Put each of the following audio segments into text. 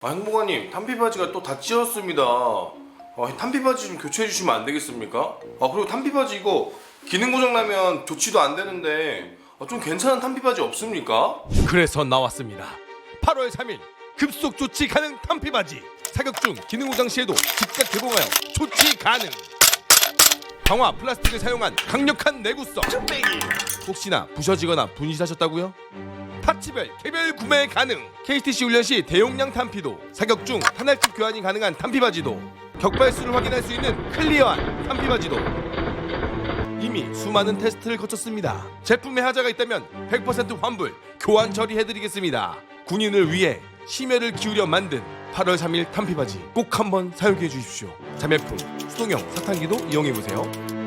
아 행복아님 탄피 바지가 또 다 찢었습니다. 아, 탄피 바지 좀 교체해 주시면 안 되겠습니까? 아 그리고 탄피 바지 이거 기능 고장 나면 교체도 안 되는데 아, 좀 괜찮은 탄피 바지 없습니까? 그래서 나왔습니다. 8월 3일 급속 조치 가능 탄피 바지 사격 중 기능 고장 시에도 즉각 개봉하여 조치 가능. 강화 플라스틱을 사용한 강력한 내구성. 혹시나 부셔지거나 분실하셨다고요? 파츠별 개별 구매 가능. KTC 훈련 시 대용량 탄피도 사격 중 탄알집 교환이 가능한 탄피 바지도 격발수를 확인할 수 있는 클리어한 탄피 바지도 이미 수많은 테스트를 거쳤습니다. 제품에 하자가 있다면 100% 환불, 교환 처리해드리겠습니다. 군인을 위해 심혈을 기울여 만든 8월 3일 탄피바지 꼭 한번 사용해 주십시오. 자매품, 수동형 사탕기도 이용해 보세요.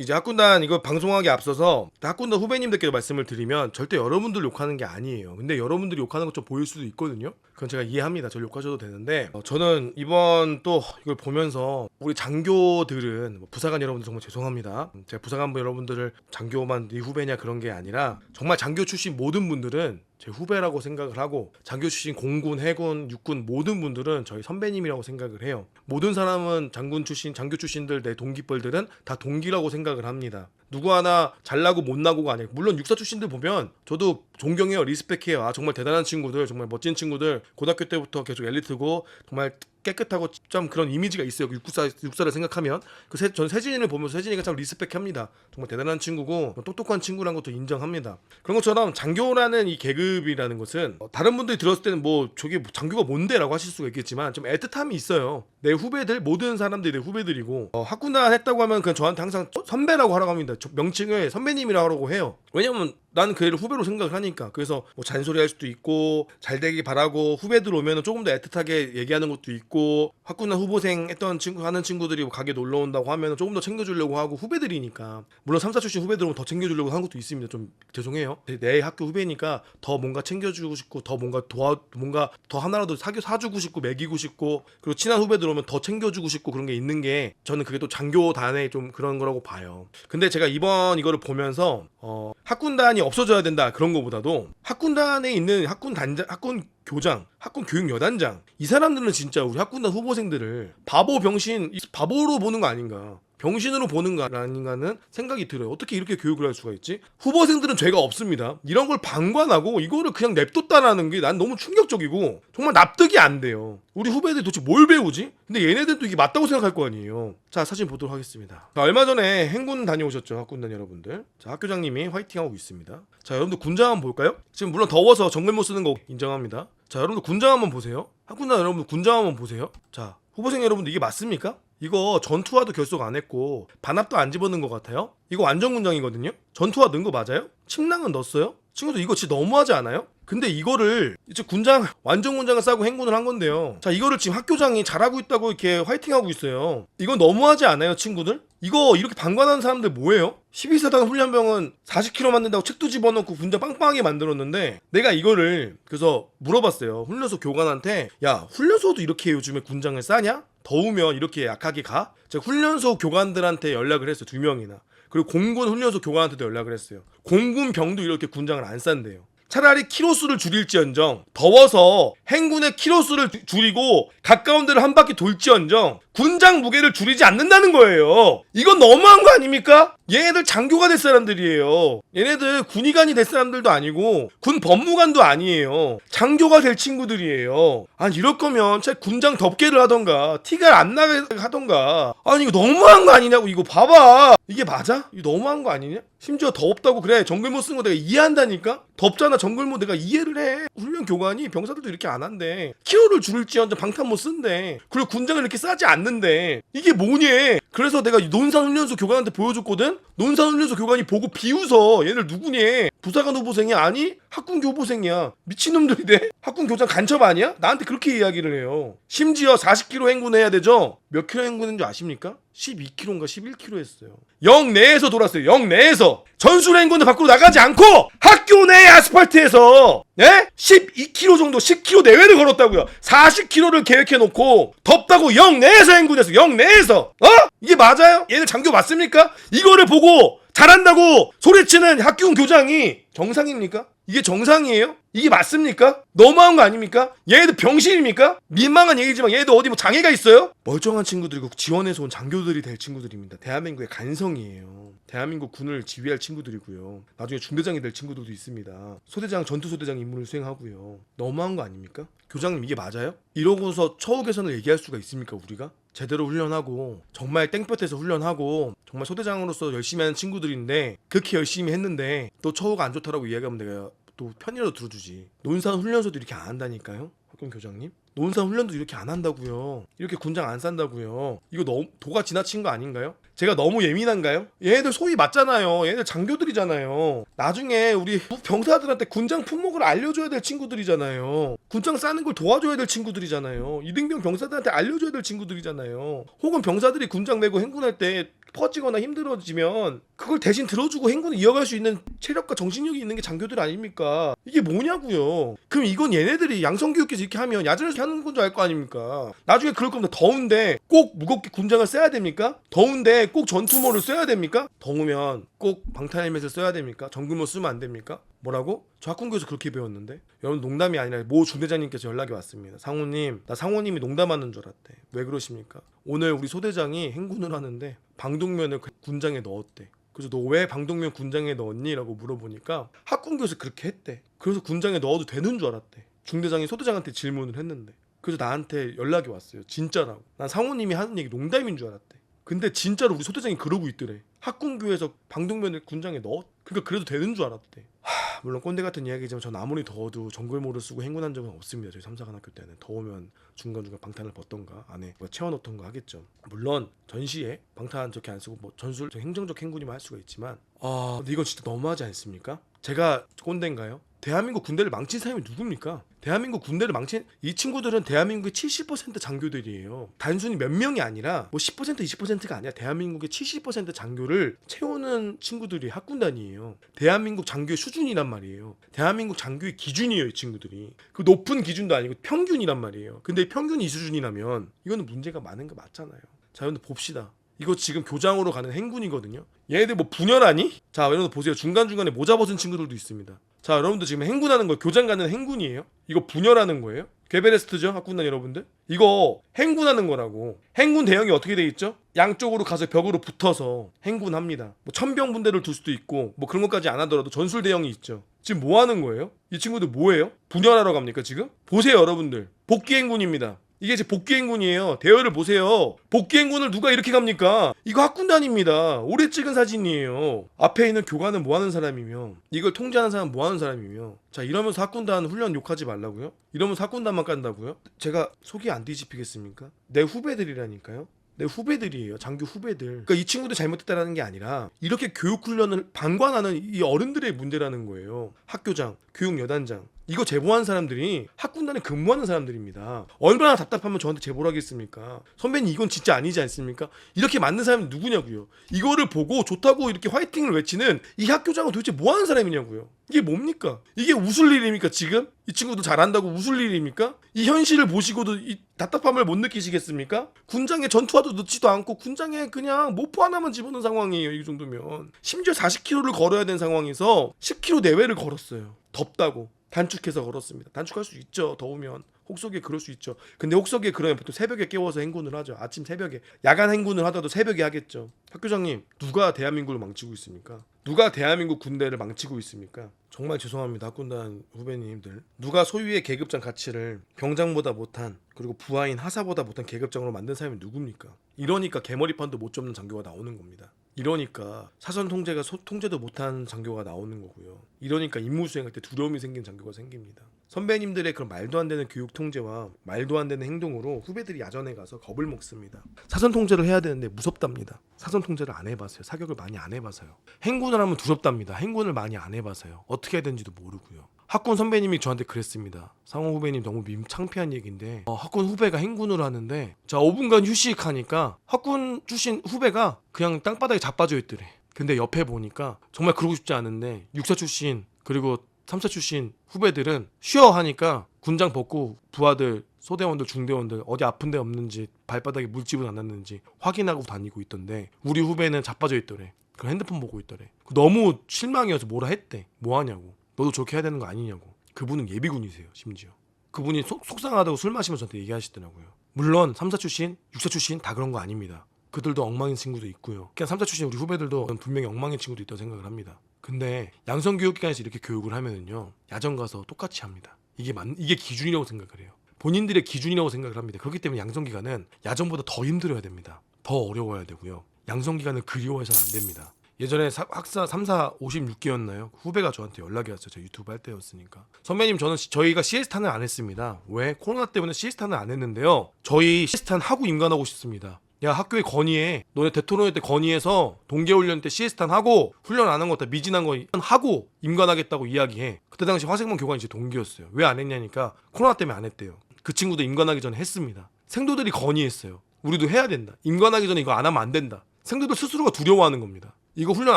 이제 학군단 이거 방송하기 앞서서 학군단 후배님들께 말씀을 드리면 절대 여러분들 욕하는 게 아니에요. 근데 여러분들이 욕하는 것 좀 보일 수도 있거든요. 그건 제가 이해합니다. 저 욕하셔도 되는데 어, 저는 이번 또 이걸 보면서 우리 장교들은 뭐 부사관 여러분들 정말 죄송합니다. 제가 부사관 여러분들을 장교만 네 후배냐 그런 게 아니라 정말 장교 출신 모든 분들은 제 후배라고 생각을 하고 장교 출신 공군, 해군, 육군 모든 분들은 저희 선배님이라고 생각을 해요. 모든 사람은 장군 출신, 장교 출신들 내 동기뻘들은 다 동기라고 생각을 합니다. 누구 하나 잘나고 못나고가 아니고 물론 육사 출신들 보면 저도 존경해요. 리스펙해요. 아 정말 대단한 친구들 정말 멋진 친구들. 고등학교 때부터 계속 엘리트고 정말 깨끗하고 좀 그런 이미지가 있어요. 육사 육사를 생각하면. 그 세, 저는 세진이를 보면서 세진이가 참 리스펙합니다. 정말 대단한 친구고 똑똑한 친구라는 것도 인정합니다. 그런 것처럼 장교라는 이 계급이라는 것은 어, 다른 분들이 들었을 때는 뭐 저게 장교가 뭔데라고 하실 수가 있겠지만 좀 애틋함이 있어요. 내 후배들 모든 사람들이 내 후배들이고 어, 학군단 했다고 하면 그냥 저한테 항상 선배라고 하라고 합니다. 저 명칭을 선배님이라고 해요. 왜냐면 나는 그 애를 후배로 생각을 하니까. 그래서 뭐 잔소리 할 수도 있고 잘 되길 바라고 후배들 오면은 조금 더 애틋하게 얘기하는 것도 있고 학군단 후보생 했던 친구 하는 친구들이 뭐 가게 놀러 온다고 하면은 조금 더 챙겨주려고 하고 후배들이니까. 물론 3사 출신 후배들 오면 더 챙겨주려고 하는 것도 있습니다. 좀 죄송해요. 내, 내 학교 후배니까 더 뭔가 챙겨주고 싶고 더 뭔가 도와 뭔가 더 하나라도 사교 사주고 싶고 먹이고 싶고 그리고 친한 후배들 오면 더 챙겨주고 싶고 그런 게 있는 게 저는 그게 또 장교단의 좀 그런 거라고 봐요. 근데 제가 이번 이거를 보면서 어 학군단 이 없어져야 된다 그런 거보다도 학군단에 있는 학군 단장 학군 교장, 학군 교육 여단장 이 사람들은 진짜 우리 학군단 후보생들을 바보 병신 이 바보로 보는 거 아닌가 병신으로 보는 거 아닌가는 생각이 들어요. 어떻게 이렇게 교육을 할 수가 있지? 후보생들은 죄가 없습니다. 이런 걸 방관하고 이거를 그냥 냅뒀다라는 게 난 너무 충격적이고 정말 납득이 안 돼요. 우리 후배들이 도대체 뭘 배우지? 근데 얘네들도 이게 맞다고 생각할 거 아니에요. 자, 사진 보도록 하겠습니다. 자, 얼마 전에 행군 다녀오셨죠, 학군단 여러분들. 자, 학교장님이 화이팅하고 있습니다. 자, 여러분들 군장 한번 볼까요? 지금 물론 더워서 정글 못 쓰는 거 인정합니다. 자, 여러분들 군장 한번 보세요. 학군단 여러분들 군장 한번 보세요. 자, 후보생 여러분들 이게 맞습니까? 이거 전투화도 결속 안 했고 반합도 안 집어넣은 것 같아요. 이거 완전 군장이거든요. 전투화 넣은 거 맞아요? 침낭은 넣었어요? 친구들 이거 진짜 너무하지 않아요? 근데 이거를 이제 군장 완전 군장을 싸고 행군을 한 건데요. 자 이거를 지금 학교장이 잘하고 있다고 이렇게 화이팅하고 있어요. 이거 너무하지 않아요, 친구들? 이거 이렇게 방관하는 사람들 뭐예요? 12사단 훈련병은 40kg 만든다고 책도 집어넣고 군장 빵빵하게 만들었는데 내가 이거를 그래서 물어봤어요. 훈련소 교관한테 야 훈련소도 이렇게 요즘에 군장을 싸냐? 더우면 이렇게 약하게 가? 제가 훈련소 교관들한테 연락을 했어요. 두 명이나. 그리고 공군 훈련소 교관한테도 연락을 했어요. 공군 병도 이렇게 군장을 안 싼대요. 차라리 키로수를 줄일지언정 더워서 행군의 키로수를 주- 줄이고 가까운 데를 한 바퀴 돌지언정 군장 무게를 줄이지 않는다는 거예요. 이건 너무한 거 아닙니까? 얘네들 장교가 될 사람들이에요. 얘네들 군의관이 될 사람들도 아니고 군 법무관도 아니에요. 장교가 될 친구들이에요. 아니 이럴 거면 차라리 군장 덮개를 하던가 티가 안 나게 하던가. 아니 이거 너무한 거 아니냐고 이거 봐봐. 이게 맞아? 이거 너무한 거 아니냐? 심지어 덥다고 그래. 정글모 쓴 거 내가 이해한다니까? 덥잖아 정글모. 내가 이해를 해. 훈련 교관이 병사들도 이렇게 안 한대. 키로를 줄일지언정 방탄 못 쓴대. 그리고 군장을 이렇게 싸지 않는데. 이게 뭐니? 그래서 내가 논산훈련소 교관한테 보여줬거든 논산훈련소 교관이 보고 비웃어. 얘들 누구니? 부사관 후보생이 아니? 학군교 후보생이야. 미친놈들이래 학군 교장 간첩 아니야? 나한테 그렇게 이야기를 해요. 심지어 40km 행군해야 되죠? 몇 킬로 행군인 줄 아십니까? 12km인가 11km 했어요. 영 내에서 돌았어요. 영 내에서. 전술 행군을 밖으로 나가지 않고 학교 내 아스팔트에서 예? 12km 정도 10km 내외를 걸었다고요. 40km를 계획해 놓고 덥다고 영 내에서 행군했어 영 내에서. 어? 이게 맞아요? 얘들 장교 맞습니까? 이거를 보고 잘한다고 소리치는 학교군 교장이 정상입니까? 이게 정상이에요? 이게 맞습니까? 너무한 거 아닙니까? 얘네들 병신입니까? 민망한 얘기지만 얘네들 어디 뭐 장애가 있어요? 멀쩡한 친구들이고 지원해서 온 장교들이 될 친구들입니다. 대한민국의 간성이에요. 대한민국 군을 지휘할 친구들이고요. 나중에 중대장이 될 친구들도 있습니다. 소대장, 전투소대장 임무를 수행하고요. 너무한 거 아닙니까? 교장님 이게 맞아요? 이러고서 처우 개선을 얘기할 수가 있습니까 우리가? 제대로 훈련하고 정말 땡볕에서 훈련하고 정말 소대장으로서 열심히 하는 친구들인데 그렇게 열심히 했는데 또 처우가 안 좋다라고 이야기하면 내가 또 편이라도 들어주지. 논산 훈련소도 이렇게 안 한다니까요 학군 교장님? 논산 훈련도 이렇게 안 한다고요. 이렇게 군장 안 싼다고요. 이거 너무 도가 지나친 거 아닌가요? 제가 너무 예민한가요? 얘네들 소위 맞잖아요. 얘네들 장교들이잖아요. 나중에 우리 병사들한테 군장 품목을 알려줘야 될 친구들이잖아요. 군장 싸는 걸 도와줘야 될 친구들이잖아요. 이등병 병사들한테 알려줘야 될 친구들이잖아요. 혹은 병사들이 군장 메고 행군할 때 퍼지거나 힘들어지면 그걸 대신 들어주고 행군을 이어갈 수 있는 체력과 정신력이 있는 게 장교들 아닙니까? 이게 뭐냐고요? 그럼 이건 얘네들이 양성교육에서 이렇게 하면 야전에서 하는 건 줄 알 거 아닙니까? 나중에 그럴 거면 더운데 꼭 무겁게 군장을 써야 됩니까? 더운데 꼭 전투모를 써야 됩니까? 더우면 꼭 방탄헬멧을 써야 됩니까? 전구모 쓰면 안 됩니까? 뭐라고? 저 학군교에서 그렇게 배웠는데? 여러분 농담이 아니라 모 중대장님께서 연락이 왔습니다. 상호님 나 상호님이 농담하는 줄 알았대. 왜 그러십니까? 오늘 우리 소대장이 행군을 하는데 방독면을 그 군장에 넣었대. 그래서 너 왜 방독면 군장에 넣었니? 라고 물어보니까 학군교에서 그렇게 했대. 그래서 군장에 넣어도 되는 줄 알았대. 중대장이 소대장한테 질문을 했는데. 그래서 나한테 연락이 왔어요. 진짜라고. 난 상호님이 하는 얘기 농담인 줄 알았대. 근데 진짜로 우리 소대장이 그러고 있더래. 학군교에서 방독면을 군장에 넣었 그러니까 그래도 되는 줄 알았대. 하, 물론 꼰대 같은 이야기지만 전 아무리 더워도 정글모를 쓰고 행군한 적은 없습니다. 저희 삼사관학교 때는 더우면 중간중간 방탄을 벗던가 안에 뭐 채워놓던가 하겠죠. 물론 전시에 방탄 저렇게 안 쓰고 뭐 전술 행정적 행군이만 할 수가 있지만 아 근데 이건 진짜 너무하지 않습니까? 제가 꼰대인가요? 대한민국 군대를 망친 사람이 누굽니까? 대한민국 군대를 망친 이 친구들은 대한민국의 70% 장교들이에요. 단순히 몇 명이 아니라 뭐 10% 20%가 아니라 대한민국의 70% 장교를 채우는 친구들이 학군단이에요. 대한민국 장교의 수준이란 말이에요. 대한민국 장교의 기준이에요, 이 친구들이. 그 높은 기준도 아니고 평균이란 말이에요. 근데 평균이 이 수준이라면 이거는 문제가 많은 거 맞잖아요. 자, 여러분들 봅시다. 이거 지금 교장으로 가는 행군이거든요. 얘네들 뭐 분열하니? 자, 여러분들 보세요. 중간중간에 모자 벗은 친구들도 있습니다. 자, 여러분들 지금 행군하는 거 교장 가는 행군이에요? 이거 분열하는 거예요? 괴베레스트죠? 학군단 여러분들? 이거 행군하는 거라고. 행군 대형이 어떻게 돼 있죠? 양쪽으로 가서 벽으로 붙어서 행군합니다. 뭐 천병 분대를 둘 수도 있고 뭐 그런 것까지 안 하더라도 전술 대형이 있죠. 지금 뭐 하는 거예요? 이 친구들 뭐예요? 분열하러 갑니까 지금? 보세요 여러분들. 복귀 행군입니다. 이게 제 복귀 행군이에요. 대열을 보세요. 복귀 행군을 누가 이렇게 갑니까? 이거 학군단입니다. 오래 찍은 사진이에요. 앞에 있는 교관은 뭐 하는 사람이며, 이걸 통제하는 사람은 뭐 하는 사람이며. 자, 이러면서 학군단 훈련 욕하지 말라고요? 이러면서 학군단만 깐다고요? 제가 속이 안 뒤집히겠습니까? 내 후배들이라니까요. 내 후배들이에요. 장교 후배들. 그러니까 이 친구들 잘못했다라는 게 아니라 이렇게 교육 훈련을 방관하는 이 어른들의 문제라는 거예요. 학교장, 교육 여단장. 이거 제보한 사람들이 학군단에 근무하는 사람들입니다. 얼마나 답답하면 저한테 제보를 하겠습니까? 선배님 이건 진짜 아니지 않습니까? 이렇게 맞는 사람이 누구냐고요? 이거를 보고 좋다고 이렇게 화이팅을 외치는 이 학교장은 도대체 뭐 하는 사람이냐고요? 이게 뭡니까? 이게 웃을 일입니까 지금? 이 친구도 잘한다고 웃을 일입니까? 이 현실을 보시고도 이 답답함을 못 느끼시겠습니까? 군장에 전투화도 넣지도 않고 군장에 그냥 모포 하나만 집어넣은 상황이에요 이 정도면 심지어 40km를 걸어야 되는 상황에서 10km 내외를 걸었어요 덥다고 단축해서 걸었습니다. 단축할 수 있죠. 더우면 혹석에 그럴 수 있죠. 근데 혹석에 그러면 보통 새벽에 깨워서 행군을 하죠. 아침 새벽에. 야간 행군을 하더라도 새벽에 하겠죠. 학교장님 누가 대한민국을 망치고 있습니까? 누가 대한민국 군대를 망치고 있습니까? 정말 죄송합니다 학군단 후배님들. 누가 소유의 계급장 가치를 병장보다 못한 그리고 부하인 하사보다 못한 계급장으로 만든 사람이 누굽니까? 이러니까 개머리판도 못 접는 장교가 나오는 겁니다 이러니까 사전 통제가 소, 통제도 못한 장교가 나오는 거고요. 이러니까 임무 수행할 때 두려움이 생긴 장교가 생깁니다. 선배님들의 그런 말도 안 되는 교육 통제와 말도 안 되는 행동으로 후배들이 야전에 가서 겁을 먹습니다. 사전 통제를 해야 되는데 무섭답니다. 사전 통제를 안 해봐서요. 사격을 많이 안 해봐서요. 행군을 하면 두렵답니다. 행군을 많이 안 해봐서요. 어떻게 해야 되는지도 모르고요. 학군 선배님이 저한테 그랬습니다. 상호 후배님 너무 밈 창피한 얘기인데 어, 학군 후배가 행군을 하는데 자 5분간 휴식하니까 학군 출신 후배가 그냥 땅바닥에 자빠져 있더래. 근데 옆에 보니까 정말 그러고 싶지 않은데 육사 출신 그리고 삼사 출신 후배들은 쉬어 하니까 군장 벗고 부하들 소대원들 중대원들 어디 아픈 데 없는지 발바닥에 물집은 안 났는지 확인하고 다니고 있던데 우리 후배는 자빠져 있더래. 그 핸드폰 보고 있더래. 너무 실망이어서 뭐라 했대. 뭐 하냐고. 너도 저렇게 해야 되는 거 아니냐고. 그분은 예비군이세요, 심지어. 그분이 속, 속상하다고 술 마시면서 저한테 얘기하시더라고요. 물론 3사 출신, 6사 출신 다 그런 거 아닙니다. 그들도 엉망인 친구도 있고요. 그냥 3사 출신 우리 후배들도 분명히 엉망인 친구도 있다고 생각을 합니다. 근데 양성교육기관에서 이렇게 교육을 하면은요. 야전 가서 똑같이 합니다. 이게 맞, 이게 기준이라고 생각을 해요. 본인들의 기준이라고 생각을 합니다. 그렇기 때문에 양성기관은 야전보다 더 힘들어야 됩니다. 더 어려워야 되고요. 양성기관은 그리워해서는 안 됩니다. 예전에 사- 학사 3사 56기였나요? 후배가 저한테 연락이 왔어요. 저 유튜브 할 때였으니까. 선배님 저는 시- 저희가 시에스탄을 안 했습니다. 왜? 코로나 때문에 시에스탄을 안 했는데요. 저희 시에스탄 하고 임관하고 싶습니다. 야 학교에 건의해. 너네 대토론회 때 건의해서 동계훈련 때 시에스탄 하고 훈련 안 한 거 다 미진한 거 하고 임관하겠다고 이야기해. 그때 당시 화생문 교관이 제 동기였어요. 왜 안 했냐니까 코로나 때문에 안 했대요. 그 친구도 임관하기 전에 했습니다. 생도들이 건의했어요. 우리도 해야 된다. 임관하기 전에 이거 안 하면 안 된다. 생도들 스스로가 두려워하는 겁니다. 이거 훈련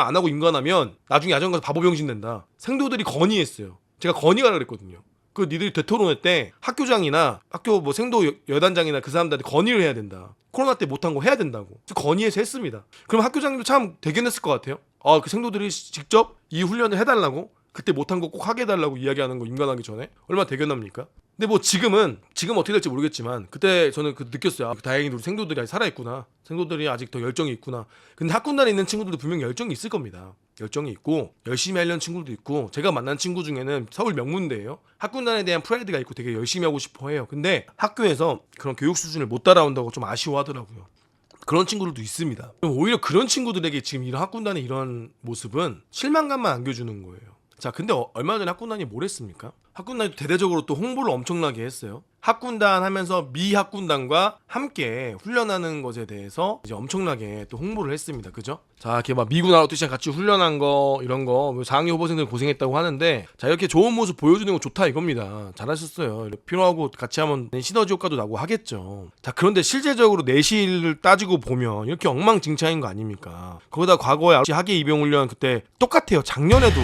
안 하고 임관하면 나중에 야전 가서 바보 병신 된다. 생도들이 건의했어요. 제가 건의하라 그랬거든요. 그 니들이 대토론회 때 학교장이나 학교 뭐 생도 여- 여단장이나 그 사람들한테 건의를 해야 된다. 코로나 때 못한 거 해야 된다고. 건의해서 했습니다. 그럼 학교장님도 참 대견했을 것 같아요. 아 그 생도들이 시- 직접 이 훈련을 해달라고 그때 못한 거 꼭 하게 해달라고 이야기하는 거 임관하기 전에 얼마나 대견합니까? 근데 뭐 지금은 지금 어떻게 될지 모르겠지만 그때 저는 그 느꼈어요. 아, 다행히 우리 생도들이 아직 살아 있구나. 생도들이 아직 더 열정이 있구나. 근데 학군단에 있는 친구들도 분명 히 열정이 있을 겁니다. 열정이 있고 열심히 하려는 친구들도 있고 제가 만난 친구 중에는 서울 명문대예요. 학군단에 대한 프라이드가 있고 되게 열심히 하고 싶어 해요. 근데 학교에서 그런 교육 수준을 못 따라온다고 좀 아쉬워하더라고요. 그런 친구들도 있습니다. 오히려 그런 친구들에게 지금 이런 학군단의 이런 모습은 실망감만 안겨주는 거예요. 자, 근데 어- 얼마 전에 학군단이 뭘 했습니까? 학군단이 대대적으로 또 홍보를 엄청나게 했어요. 학군단 하면서 미 학군단과 함께 훈련하는 것에 대해서 이제 엄청나게 또 홍보를 했습니다. 그죠? 자, 이렇게 막 미군 아웃도시랑 같이 훈련한 거 이런 거뭐 장애 후보생들 고생했다고 하는데 자 이렇게 좋은 모습 보여주는 거 좋다 이겁니다. 잘하셨어요. 필요하고 같이 하면 시너지 효과도 나고 하겠죠. 자 그런데 실제적으로 내실을 따지고 보면 이렇게 엉망진창인 거 아닙니까? 거기다 과거에 하계 입영 훈련 그때 똑같아요. 작년에도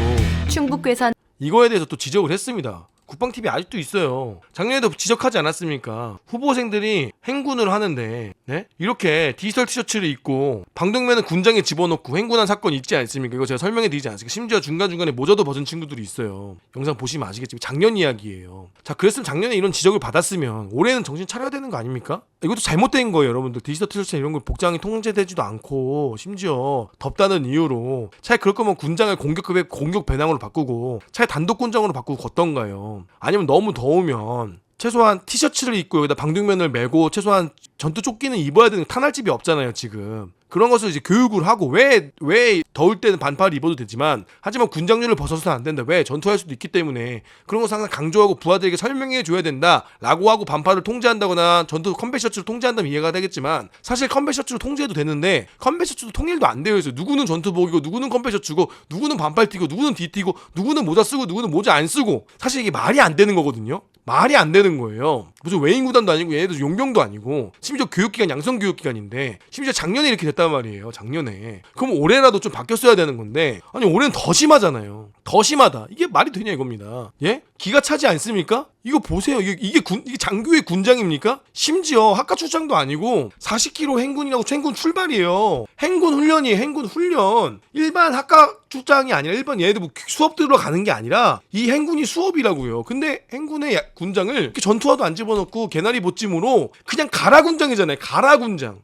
충북 괴산 이거에 대해서 또 지적을 했습니다. 국방TV 아직도 있어요. 작년에도 지적하지 않았습니까? 후보생들이 행군을 하는데, 네? 이렇게 디지털 티셔츠를 입고, 방독면은 군장에 집어넣고 행군한 사건이 있지 않습니까? 이거 제가 설명해 드리지 않습니까? 심지어 중간중간에 모자도 벗은 친구들이 있어요. 영상 보시면 아시겠지만 작년 이야기예요. 자, 그랬으면 작년에 이런 지적을 받았으면, 올해는 정신 차려야 되는 거 아닙니까? 이것도 잘못된 거예요, 여러분들. 디지털 티셔츠 이런 걸 복장이 통제되지도 않고, 심지어 덥다는 이유로, 차라리 그럴 거면 군장을 공격급의 공격 배낭으로 바꾸고, 차라리 단독 군장으로 바꾸고 걷던가요. 아니면 너무 더우면, 최소한 티셔츠를 입고 여기다 방독면을 메고 최소한 전투 조끼는 입어야 되는 탄알집이 없잖아요 지금. 그런 것을 이제 교육을 하고 왜 왜 더울 때는 반팔 입어도 되지만 하지만 군장류를 벗어서는 안 된다. 왜 전투할 수도 있기 때문에 그런 것을 항상 강조하고 부하들에게 설명해 줘야 된다라고 하고 반팔을 통제한다거나 전투 컴뱃 셔츠를 통제한다면 이해가 되겠지만 사실 컴뱃 셔츠로 통제해도 되는데 컴뱃 셔츠도 통일도 안 되어 있어요 누구는 전투복이고 누구는 컴뱃 셔츠고 누구는 반팔 띠고 누구는 뒤 띠고 누구는 모자 쓰고 누구는 모자 안 쓰고 사실 이게 말이 안 되는 거거든요 말이 안 되는 거예요. 무슨 외인 구단도 아니고 얘네도 용병도 아니고 심지어 교육기관 양성 교육기관인데 심지어 작년에 이렇게 됐단 말이에요. 작년에. 그럼 올해라도 좀 바뀌었어야 되는 건데 아니 올해는 더 심하잖아요. 더 심하다. 이게 말이 되냐 이겁니다. 예? 기가 차지 않습니까? 이거 보세요. 이게 이게, 군, 이게 장교의 군장입니까? 심지어 학과 출장도 아니고 40km 행군이라고 행군 출발이에요. 행군 훈련이에요. 행군 훈련. 일반 학과 출장이 아니라 일반 얘네들 뭐 수업 들으러 가는 게 아니라 이 행군이 수업이라고요. 근데 행군의 야- 군장을 전투화도 안 집어넣고 개나리 보찜으로 그냥 가라 군장이잖아요. 가라 군장.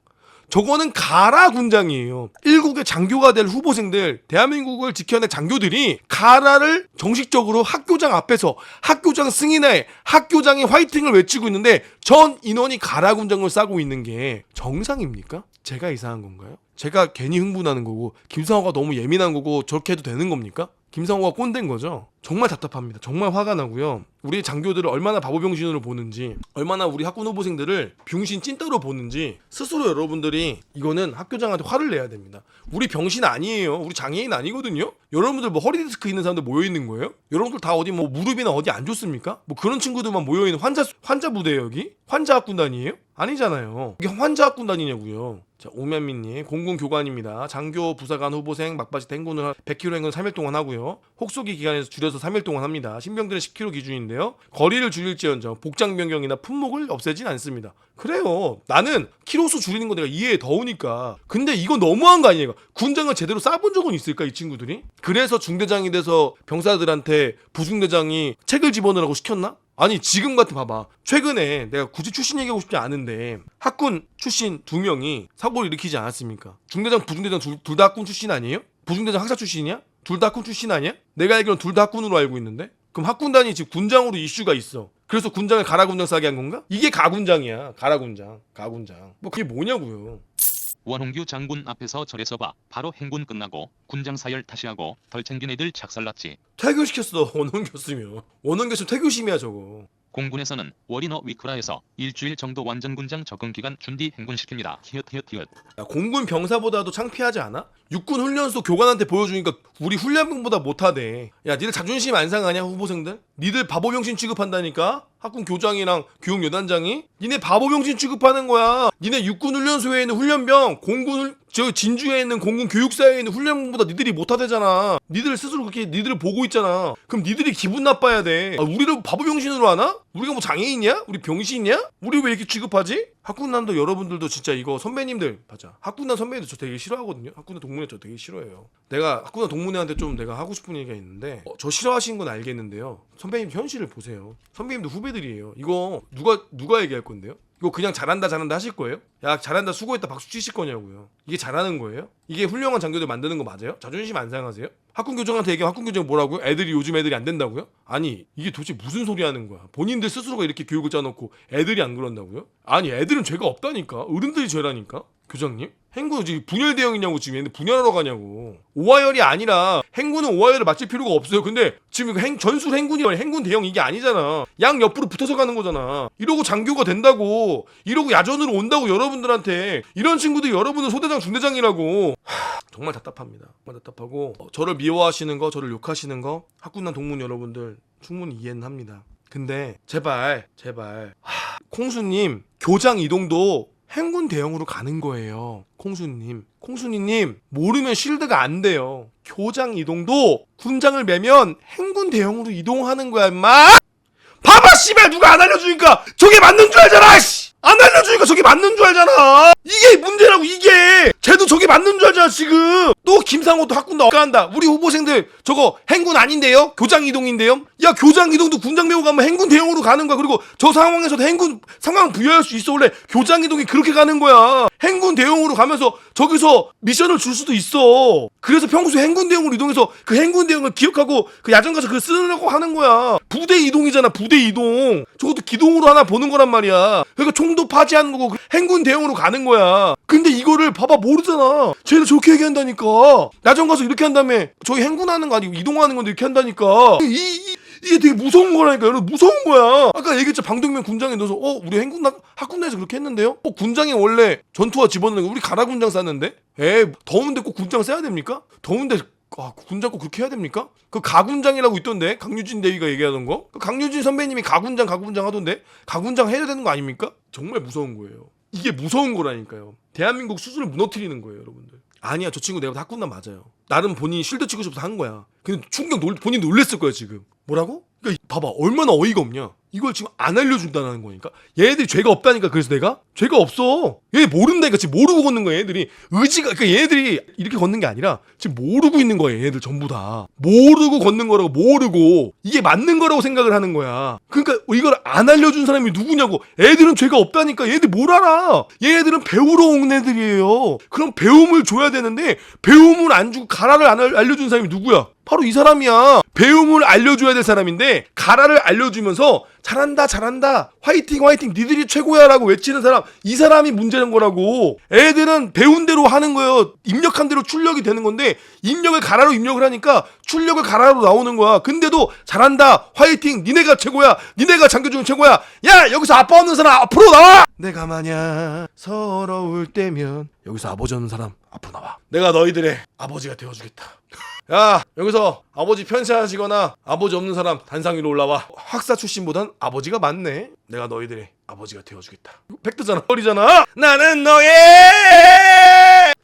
저거는 가라 군장이에요. 일국의 장교가 될 후보생들, 대한민국을 지켜낼 장교들이 가라를 정식적으로 학교장 앞에서 학교장 승인에 학교장의 화이팅을 외치고 있는데 전 인원이 가라 군장을 싸고 있는 게 정상입니까? 제가 이상한 건가요? 제가 괜히 흥분하는 거고 김상호가 너무 예민한 거고 저렇게 해도 되는 겁니까? 김상호가 꼰대인 거죠. 정말 답답합니다. 정말 화가 나고요. 우리 장교들을 얼마나 바보병신으로 보는지, 얼마나 우리 학군 후보생들을 병신 찐따로 보는지 스스로 여러분들이 이거는 학교장한테 화를 내야 됩니다. 우리 병신 아니에요. 우리 장애인 아니거든요. 여러분들 뭐 허리 디스크 있는 사람들 모여 있는 거예요? 여러분들 다 어디 뭐 무릎이나 어디 안 좋습니까? 뭐 그런 친구들만 모여 있는 환자 환자 부대예요 여기? 환자 학군단이에요? 아니잖아요. 이게 환자 학군단이냐고요. 자, 오면민님, 공군 교관입니다. 장교 부사관 후보생 막바지 행군을 100km 행군 3일 동안 하고요. 혹소기 기간에서 줄여서 돌려서 3일 동안 합니다. 신병들은 10kg 기준인데요. 거리를 줄일지언정 복장 변경이나 품목을 없애진 않습니다. 그래요. 나는 키로수 줄이는 거 내가 이해해 더우니까. 근데 이거 너무한 거 아니에요? 군장을 제대로 싸본 적은 있을까 이 친구들이? 그래서 중대장이 돼서 병사들한테 부중대장이 책을 집어넣으라고 시켰나? 아니 지금 같은 봐봐 최근에 내가 굳이 출신 얘기하고 싶지 않은데 학군 출신 두 명이 사고를 일으키지 않았습니까? 중대장 부중대장 둘 다 학군 출신 아니에요? 부중대장 학사 출신이야? 둘다 학군 출신 아니야? 내가 알기로는 둘다 학군으로 알고 있는데? 그럼 학군단이 지금 군장으로 이슈가 있어. 그래서 군장을 가라 군장 싸게 한 건가? 이게 가군장이야. 가라 군장. 가군장. 뭐 그게 뭐냐고요. 원홍규 장군 앞에서 절에서 봐. 바로 행군 끝나고 군장 사열 다시 하고 덜 챙긴 애들 착살났지. 퇴교시켰어 원원교쓰면. 원원교쓰면 퇴교심이야 저거 공군에서는 월이너 위크라에서 일주일 정도 완전 군장 적응 기간 준비 행군시킵니다 히읗 히읗 히읗 야, 공군 병사보다도 창피하지 않아? 육군 훈련소 교관한테 보여주니까 우리 훈련병보다 못하대. 야, 니들 자존심 안 상하냐 후보생들? 니들 바보병신 취급한다니까? 학군 교장이랑 교육 여단장이? 니네 바보병신 취급하는 거야. 니네 육군 훈련소에 있는 훈련병, 공군 훈- 저 진주에 있는 공군 교육사에 있는 훈련병보다 니들이 못하대잖아. 니들 스스로 그렇게 니들을 보고 있잖아. 그럼 니들이 기분 나빠야 돼. 아, 우리를 바보병신으로 하나? 우리가 뭐 장애인이야? 우리 병신이야? 우리 왜 이렇게 취급하지? 학군단도 여러분들도 진짜 이거 선배님들 맞아. 학군단 선배님들 저 되게 싫어하거든요. 학군단 동문회 저 되게 싫어해요. 내가 학군단 동문회한테 좀 내가 하고 싶은 얘기가 있는데 어, 저 싫어하시는 건 알겠는데요. 선배님 현실을 보세요. 선배님도 후배들이에요. 이거 누가 누가 얘기할 건데요? 이거 그냥 잘한다 잘한다 하실 거예요? 야 잘한다 수고했다 박수 치실 거냐고요? 이게 잘하는 거예요? 이게 훌륭한 장교들 만드는 거 맞아요? 자존심 안 상하세요? 학군 교장한테 얘기하면 학군 교장 뭐라고요? 애들이 요즘 애들이 안 된다고요? 아니 이게 도대체 무슨 소리 하는 거야? 본인들 스스로가 이렇게 교육을 짜놓고 애들이 안 그런다고요? 아니 애들은 죄가 없다니까 어른들이 죄라니까 교장님? 행군 지금 분열 대형이냐고 지금 얘네 분열하러 가냐고. 오하열이 아니라 행군은 오하열을 맞출 필요가 없어요. 근데 지금 행, 전술 행군이 아니라 행군 대형 이게 아니잖아. 양 옆으로 붙어서 가는 거잖아. 이러고 장교가 된다고 이러고 야전으로 온다고 여러분들한테. 이런 친구들이 여러분은 소대장 중대장이라고. 하, 정말 답답합니다. 정말 답답하고 어, 저를 미워하시는 거 저를 욕하시는 거 학군단 동문 여러분들 충분히 이해는 합니다. 근데 제발 제발 하, 콩수님 교장 이동도 행군 대형으로 가는 거예요. 콩수님. 콩수니님, 모르면 실드가 안 돼요. 교장 이동도 군장을 매면 행군 대형으로 이동하는 거야, 임마! 봐봐, 씨발! 누가 안 알려주니까 저게 맞는 줄 알잖아, 씨! 안 알려주니까 저게 맞는 줄 알잖아! 이게 문제라고, 이게! 쟤도 저게 맞는 줄 알잖아, 지금! 또 김상호도 학군도 간다. 우리 후보생들, 저거 행군 아닌데요? 교장 이동인데요? 야, 교장 이동도 군장 메고 가면 행군 대형으로 가는 거야. 그리고 저 상황에서도 행군 상황 부여할 수 있어. 원래 교장 이동이 그렇게 가는 거야. 행군 대형으로 가면서 저기서 미션을 줄 수도 있어. 그래서 평소에 행군 대형으로 이동해서 그 행군 대형을 기억하고 그 야전 가서 그걸 쓰려고 하는 거야. 부대 이동이잖아. 부대 이동. 저것도 기동으로 하나 보는 거란 말이야. 그러니까 총도 파지하는 거고 그 행군 대형으로 가는 거야. 근데 이거를 봐봐 모르잖아. 쟤는 저렇게 얘기한다니까. 야전 가서 이렇게 한 다음에 저희 행군하는 거 아니고 이동하는 건데 이렇게 한다니까. 이, 이 이게 되게 무서운 거라니까 여러분 무서운 거야 아까 얘기했죠 방독면 군장에 넣어서 어 우리 행군 학군대에서 그렇게 했는데요 어 군장에 원래 전투화 집어넣는 거 우리 가라 군장 쌌는데 에 더운데 꼭 군장 써야 됩니까 더운데 아, 군장 꼭 그렇게 해야 됩니까? 그 가군장이라고 있던데 강유진 대위가 얘기하던 거. 그 강유진 선배님이 가군장 가군장 하던데 가군장 해야 되는 거 아닙니까? 정말 무서운 거예요. 이게 무서운 거라니까요. 대한민국 수준을 무너뜨리는 거예요, 여러분들. 아니야, 저 친구 내가 학군단 맞아요. 나름 본인이 실드 치고 싶어서 한 거야. 근데 충격 놀, 본인 놀랬을 거야 지금. 뭐라고? 그러니까 이- 봐봐, 얼마나 어이가 없냐. 이걸 지금 안 알려준다는 거니까. 얘네들이 죄가 없다니까. 그래서 내가 죄가 없어. 얘 모른다니까. 지금 모르고 걷는 거야. 얘들이 의지가 그러니까 얘네들이 이렇게 걷는 게 아니라 지금 모르고 있는 거야. 얘네들 전부 다 모르고 걷는 거라고 모르고 이게 맞는 거라고 생각을 하는 거야. 그러니까 이걸 안 알려준 사람이 누구냐고. 애들은 죄가 없다니까. 얘들 뭘 알아? 얘네들은 배우러 온 애들이에요. 그럼 배움을 줘야 되는데 배움을 안 주고 가라를 안 알- 알려준 사람이 누구야? 바로 이 사람이야. 배움을 알려줘야 될 사람인데 가라를 알려주면서 잘한다 잘한다. 화이팅 화이팅. 니들이 최고야 라고 외치는 사람 이 사람이 문제는 거라고. 애들은 배운 대로 하는 거예요. 입력한 대로 출력이 되는 건데 입력을 가라로 입력을 하니까 출력을 가라로 나오는 거야. 근데도 잘한다 화이팅. 니네가 최고야. 니네가 장교 중 최고야. 야 여기서 아빠 없는 사람 앞으로 나와! 내가 마냥 서러울 때면 여기서 아버지 없는 사람 앞으로 나와. 내가 너희들의 아버지가 되어주겠다 야 여기서 아버지 편찮으시거나 아버지 없는 사람 단상 위로 올라와. 학사 출신보단 아버지가 많네. 내가 너희들의 아버지가 되어주겠다. 팩트잖아 뻘이잖아. 나는 너의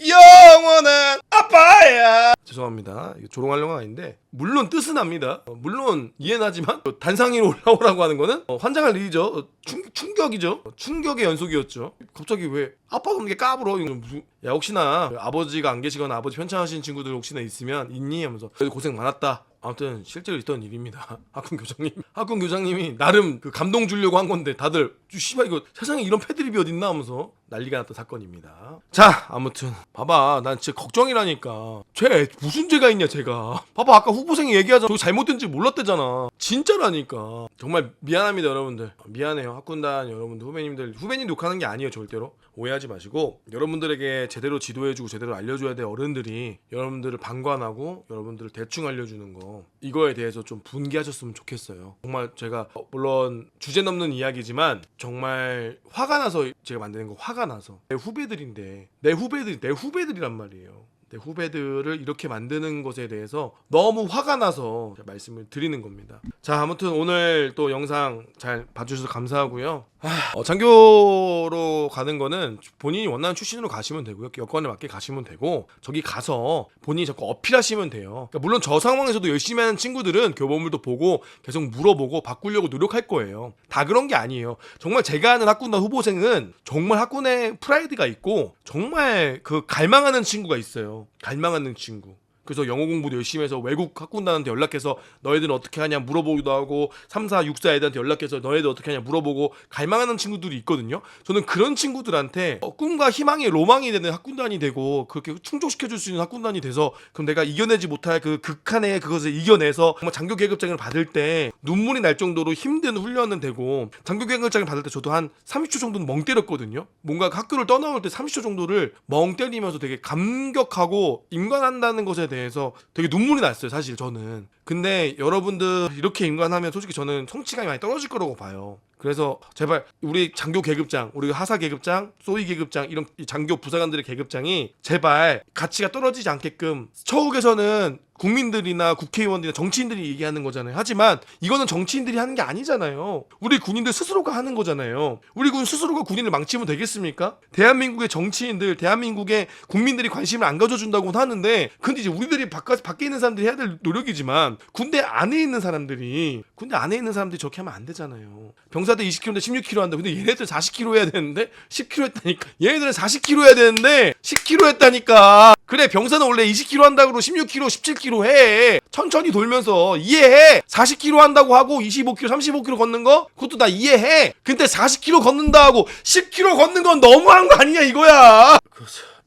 영원한 아빠야 죄송합니다. 조롱하려고 아닌데 물론 뜻은 압니다. 어, 물론 이해는 하지만 어, 단상 위로 올라오라고 하는 거는 어, 환장할 일이죠. 어, 충, 충격이죠. 어, 충격의 연속이었죠. 갑자기 왜 아빠가 그렇게 까불어? 이거 무슨 야 혹시나 아버지가 안 계시거나 아버지 편찮으신 친구들 혹시나 있으면 있니? 하면서 고생 많았다. 아무튼 실제로 있던 일입니다. 학군 교장님, 학군 교장님이 나름 그 감동 주려고 한 건데 다들 씨발 이거 세상에 이런 패드립이 어딨나 하면서 난리가 났던 사건입니다. 자, 아무튼 봐봐, 난 진짜 걱정이라니까. 쟤 무슨 죄가 있냐, 제가. 봐봐, 아까 후보생이 얘기하자 저거 잘못된지 몰랐대잖아. 진짜라니까. 정말 미안합니다, 여러분들. 미안해요, 학군단 여러분들, 후배님들. 후배님 욕하는 게 아니에요, 절대로. 오해하지 마시고 여러분들에게 제대로 지도해주고 제대로 알려줘야 될 어른들이 여러분들을 방관하고 여러분들을 대충 알려주는 거 이거에 대해서 좀 분개하셨으면 좋겠어요. 정말 제가 어, 물론 주제 넘는 이야기지만 정말 화가 나서 제가 만드는 거 화가 나서 내 후배들인데 내 후배들이 내 후배들이란 말이에요. 내 후배들을 이렇게 만드는 것에 대해서 너무 화가 나서 말씀을 드리는 겁니다. 자, 아무튼 오늘 또 영상 잘 봐주셔서 감사하고요. 아, 어, 장교로 가는 거는 본인이 원하는 출신으로 가시면 되고요. 여건에 맞게 가시면 되고 저기 가서 본인이 자꾸 어필하시면 돼요. 그러니까 물론 저 상황에서도 열심히 하는 친구들은 교보물도 보고 계속 물어보고 바꾸려고 노력할 거예요. 다 그런 게 아니에요. 정말 제가 아는 학군단 후보생은 정말 학군에 프라이드가 있고 정말 그 갈망하는 친구가 있어요. 갈망하는 친구. 그래서 영어 공부도 열심히 해서 외국 학군단한테 연락해서 너희들은 어떻게 하냐 물어보기도 하고 3, 4, 6, 4 애들한테 연락해서 너희들 어떻게 하냐 물어보고 갈망하는 친구들이 있거든요. 저는 그런 친구들한테 어, 꿈과 희망의 로망이 되는 학군단이 되고 그렇게 충족시켜줄 수 있는 학군단이 돼서 그럼 내가 이겨내지 못할 그 극한의 그것을 이겨내서 장교 계급장을 받을 때 눈물이 날 정도로 힘든 훈련은 되고 장교 계급장을 받을 때 저도 한 30초 정도는 멍 때렸거든요. 뭔가 학교를 떠나올 때 30초 정도를 멍 때리면서 되게 감격하고 임관한다는 것에 대해 서 되게 눈물이 났어요. 사실 저는. 근데 여러분들 이렇게 임관하면 솔직히 저는 성취감이 많이 떨어질 거라고 봐요. 그래서 제발 우리 장교 계급장, 우리 하사 계급장, 소위 계급장 이런 이 장교 부사관들의 계급장이 제발 가치가 떨어지지 않게끔 처욱에서는 국민들이나 국회의원들이나 정치인들이 얘기하는 거잖아요. 하지만 이거는 정치인들이 하는 게 아니잖아요. 우리 군인들 스스로가 하는 거잖아요. 우리 군 스스로가 군인을 망치면 되겠습니까? 대한민국의 정치인들, 대한민국의 국민들이 관심을 안 가져준다고 하는데, 근데 이제 우리들이 바깥 밖에 있는 사람들이 해야 될 노력이지만 군대 안에 있는 사람들이 군대 안에 있는 사람들이 저렇게 하면 안 되잖아요. 병사들 20kg인데 16kg 한다. 근데 얘네들 40kg 해야 되는데 10kg 했다니까. 얘네들은 40kg 해야 되는데 10kg 했다니까. 그래 병사는 원래 20kg 한다고 16kg, 17kg 해. 천천히 돌면서 이해해. 40kg 한다고 하고 25kg, 35kg 걷는 거 그것도 나 이해해. 근데 40kg 걷는다 하고 10kg 걷는 건 너무한 거 아니냐 이거야.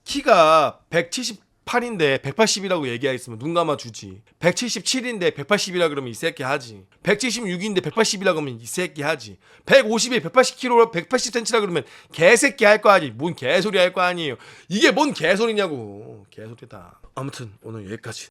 키가 178인데 180이라고 얘기하겠으면 눈 감아 주지. 177인데 180이라 그러면 이 새끼 하지. 176인데 180이라 그러면 이 새끼 하지. 150에 180kg, 180cm라 그러면 개새끼 할 거 아니. 뭔 개소리 할 거 아니에요. 이게 뭔 개소리냐고. 개소리다. 아무튼 오늘 여기까지.